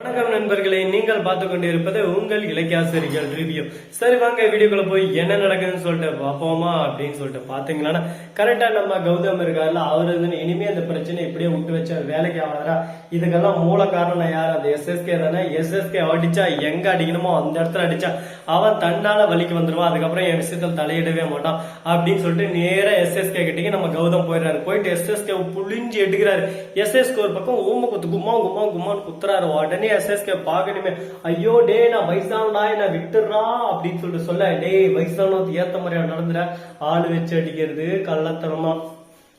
வணக்கம் நண்பர்களே நீங்கள் பார்த்து கொண்டிருப்பது உங்கள் இலக்கியாசிரியர்கள் ரிவ்யூ. சரி வாங்க வீடியோக்குள்ள போய் என்ன நடக்குதுன்னு சொல்லிட்டு பார்ப்போமா அப்படின்னு சொல்லிட்டு பாத்தீங்கன்னா கரெக்டா நம்ம கௌதம் இருக்காருல அவர் வந்து இனிமே அந்த பிரச்சனை இப்படியே விட்டு வச்ச வேலைக்கு ஆகாதா இதுக்கெல்லாம் மூல காரணம் யார்? அந்த எஸ்எஸ்கே தானே? எஸ்எஸ்கே அடிச்சா எங்க அடிக்கணுமோ அந்த இடத்துல அடிச்சா அவன் தன்னால வலிக்கு வந்துருவான் அதுக்கப்புறம் என் விஷயத்தில் தலையிடவே மாட்டான் அப்படின்னு சொல்லிட்டு நேரா எஸ்எஸ்கே கிட்டே நம்ம கௌதம் போயிடுறாரு. போயிட்டு எஸ்எஸ்கே புளிஞ்சு எடுக்கிறாரு. எஸ்எஸ்கே ஒரு பக்கம் ஓம குத்து கும்மா கும்மா கும்மான்னு குத்துறாரு. உடனே எஸ்எஸ்கே பாக்கணுமே ஐயோ டே நான் வயசானடா என்ன விட்டுறா அப்படின்னு சொல்லிட்டு சொல்ல டேய் வயசானது ஏத்த மாதிரியா நடந்துற? ஆளு வச்சு அடிக்கிறது கள்ளத்தனமா.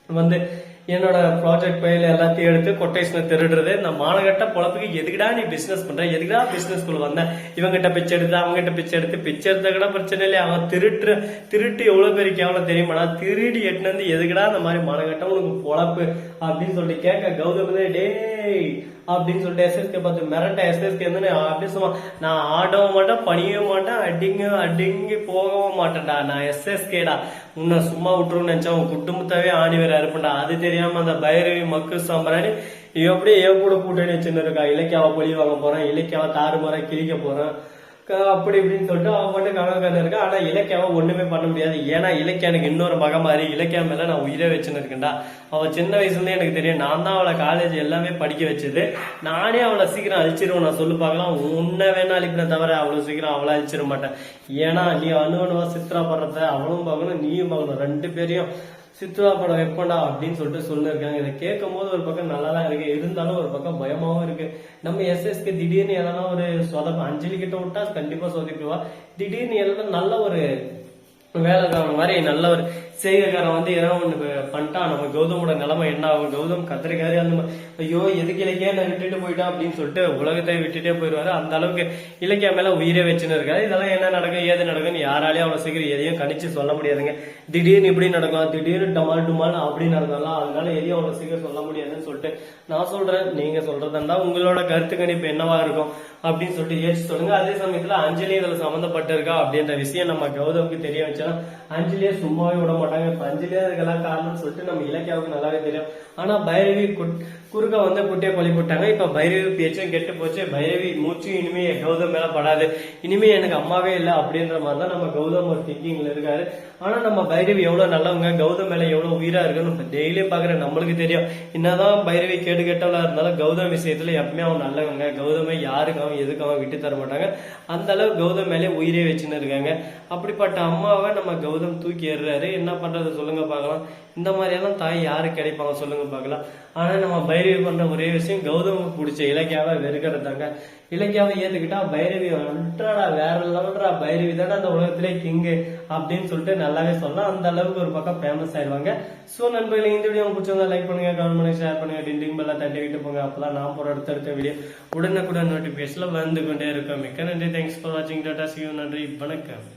வந்து என்னோட ப்ராஜெக்ட் பயில் எல்லாத்தையும் எடுத்து கொட்டேஷனை திருடுறது. இந்த மானகட்ட பொழப்புக்கு எதுக்குடா நீ பிசினஸ் பண்ற? எதுக்குடா பிசினஸ் குள்ள வந்த? இவங்கிட்ட பிச்சை எடுத்து அவங்ககிட்ட பிச்சை எடுத்து பிச்சை எடுத்த கூட பிரச்சனை இல்லையா? அவன் திருட்டு திருட்டு எவ்வளவு பேருக்கு எவ்வளவு தெரியுமாடா திருடி எட்டுன்னு வந்து எதுக்குடா இந்த மாதிரி மானகட்டம் உனக்கு பொழப்பு? அப்படின்னு சொல்லி கேட்க கௌதம் டேய் அப்படின்னு சொல்லிட்டு எஸ்எஸ்கே பார்த்து மிரட்ட எஸ்எஸ்கே வந்து அப்படியே சும்மா நான் ஆடவும் மாட்டேன் பணியவும் மாட்டேன் அடிங்க அடிங்கி போகவும் மாட்டேன்டா. நான் எஸ்எஸ்கேடா உன்னை சும்மா விட்டுருன்னு நினைச்சா உன் குடும்பத்தாவே ஆணி வேற இருப்பேன்டா அது தெரியாம அந்த பைரவி மக்கு சாம்பிராணி எப்படியே என் கூட கூட்டணி வச்சுன்னு இருக்கா இலக்கியாவை பொழி வாங்க போறேன் இலக்கியாவை தாறுமாறா கிழிக்க போறேன். அப்படி இப்படின்னு சொல்லிட்டு அவன் மட்டும் கனவு இருக்கா. ஆனா இலக்கியாவை ஒண்ணுமே பண்ண முடியாது. ஏன்னா இலக்கியா எனக்கு இன்னொரு மக மாதிரி இலக்கியா மேல நான் உயிரே வச்சுன்னு இருக்கேன்டா அவள் சின்ன வயசுல இருந்தே எனக்கு தெரியும். நான் தான் அவளை காலேஜ் எல்லாமே படிக்க வச்சது. நானே அவளை சீக்கிரம் அழிச்சிருவேன். நான் சொல்லு பார்க்கலாம். உன்னை வேணா அழிப்பின தவிர அவ்வளவு சீக்கிரம் அவளை அழிச்சிட மாட்டேன். ஏன்னா நீ அணு அணுவா சித்திரா படுறத அவளும் பார்க்கணும் நீயும் பார்க்கணும். ரெண்டு பேரையும் சித்ரா படம் எப்படா அப்படின்னு சொல்லிட்டு சொல்லிருக்காங்க. இதை கேட்கும் போது ஒரு பக்கம் நல்லா தான் இருக்கு. இருந்தாலும் ஒரு பக்கம் பயமாவும் இருக்கு. நம்ம எஸ்எஸ்க்கு திடீர்னு எதனா ஒரு சொதப்ப அஞ்சலி கிட்ட விட்டா கண்டிப்பா சொதப்பிடுவா. திடீர்னு எல்லாம் நல்ல ஒரு வேலைக்காரன் மாதிரி நல்ல ஒரு செய்கைக்காரன் வந்து ஏதோ ஒன்று பண்ணிட்டான். நம்ம கௌதமோட நிலைமை என்ன ஆகும்? கௌதம் கத்திரிக்காரு அந்த மாதிரி ஐயோ எதுக்கு இலக்கியா நான் விட்டுட்டு போயிட்டான் அப்படின்னு சொல்லிட்டு உலகத்தை விட்டுட்டே போயிடுவாரு. அந்த அளவுக்கு இலக்கியா மேல உயிரே வச்சுன்னு இருக்காரு. இதெல்லாம் என்ன நடக்கும்? ஏது நடக்கும்னு யாராலையும் அவ்வளோ சீக்கிரம் எதையும் கணிச்சு சொல்ல முடியாதுங்க. திடீர்னு இப்படி நடக்கும். திடீர்னு டமால் டுமால் அப்படி நடந்தாலும் அதனால எதையும் அவ்வளோ சீக்கிரம் சொல்ல முடியாதுன்னு சொல்லிட்டு நான் சொல்றேன். நீங்க சொல்றதா உங்களோட கருத்து கணிப்பு என்னவா இருக்கும் அப்படின்னு சொல்லிட்டு யோசிச்சு சொல்லுங்க. அதே சமயத்துல அஞ்சலி இதுல சம்மந்தப்பட்டிருக்கா அப்படின்ற விஷயம் நம்ம கௌதமுக்கு தெரிய வச்சாலும் அஞ்சலியை சும்மாவே விட மாட்டாங்க பஞ்சிலே அதுக்கெல்லாம் காரணம்னு சொல்லிட்டு நம்ம இலக்கியாவுக்கு நல்லாவே தெரியும். ஆனா பைரவி குட்- குறுக்க வந்து குட்டியை கொலை போட்டாங்க. இப்ப பைரவி பேச்சும் கெட்டு போச்சு. பைரவி மூச்சு இனிமே கௌதம் மேல படாது. இனிமே எனக்கு அம்மாவே இல்லை அப்படின்ற மாதிரி தான் நம்ம கௌதம் ஒரு திங்கிங்ல இருக்காரு. ஆனா நம்ம பைரவி எவ்வளவு நல்லவங்க கௌதம் மேல எவ்வளவு உயிரா இருக்குன்னு டெய்லியும் பாக்குற நம்மளுக்கு தெரியும். என்னதான் பைரவி கேடு கெட்டவளா இருந்தாலும் கௌதம் விஷயத்துல எப்பவுமே அவன் நல்லவங்க. கௌதமை யாருக்கு அவன் எதுக்கு அவன் விட்டு தர மாட்டாங்க. அந்த அளவு கௌதம் மேலே உயிரே வச்சுன்னு இருக்காங்க. அப்படிப்பட்ட அம்மாவை நம்ம கௌதம் தூக்கி ஏறுறாரு. என்ன பண்றது சொல்லுங்க பார்க்கலாம். இந்த மாதிரியெல்லாம் தாய் யாரு கிடைப்பாங்க சொல்லுங்க பார்க்கலாம். ஆனா நம்ம பைரவி பண்ற ஒரே விஷயம் கௌதமுக்கு பிடிச்ச இலக்கியாவை வெறுக்கிறதாங்க இலக்கியாவை ஏத்துக்கிட்டா பைரவி அல்ட்ராடா வேற லெவல்ரா பைரவி தானே அந்த உலகத்திலே கிங்கு அப்படின்னு சொல்லிட்டு நல்லாவே சொல்லலாம். அந்த அளவுக்கு ஒரு பக்கம் ஃபேமஸ் ஆயிடுவாங்க. சோ நண்பர்களே இந்த வீடியோ உங்களுக்கு பிடிச்சிருந்தா லைக் பண்ணுங்க கமெண்ட் பண்ணுங்க ஷேர் பண்ணுங்க டிண்டிங் பெல்ல தட்டிக்கிட்டு போங்க. அப்பதான் நான் போற அடுத்தடுத்த வீடியோ உடனுக்குடன் நோட்டிபிகேஷன்ல வந்து கொண்டே இருக்கும். மிக்க நன்றி. தேங்க்ஸ் ஃபார் வாட்சிங் டாட்டா சியூ நன்றி. வணக்கம்.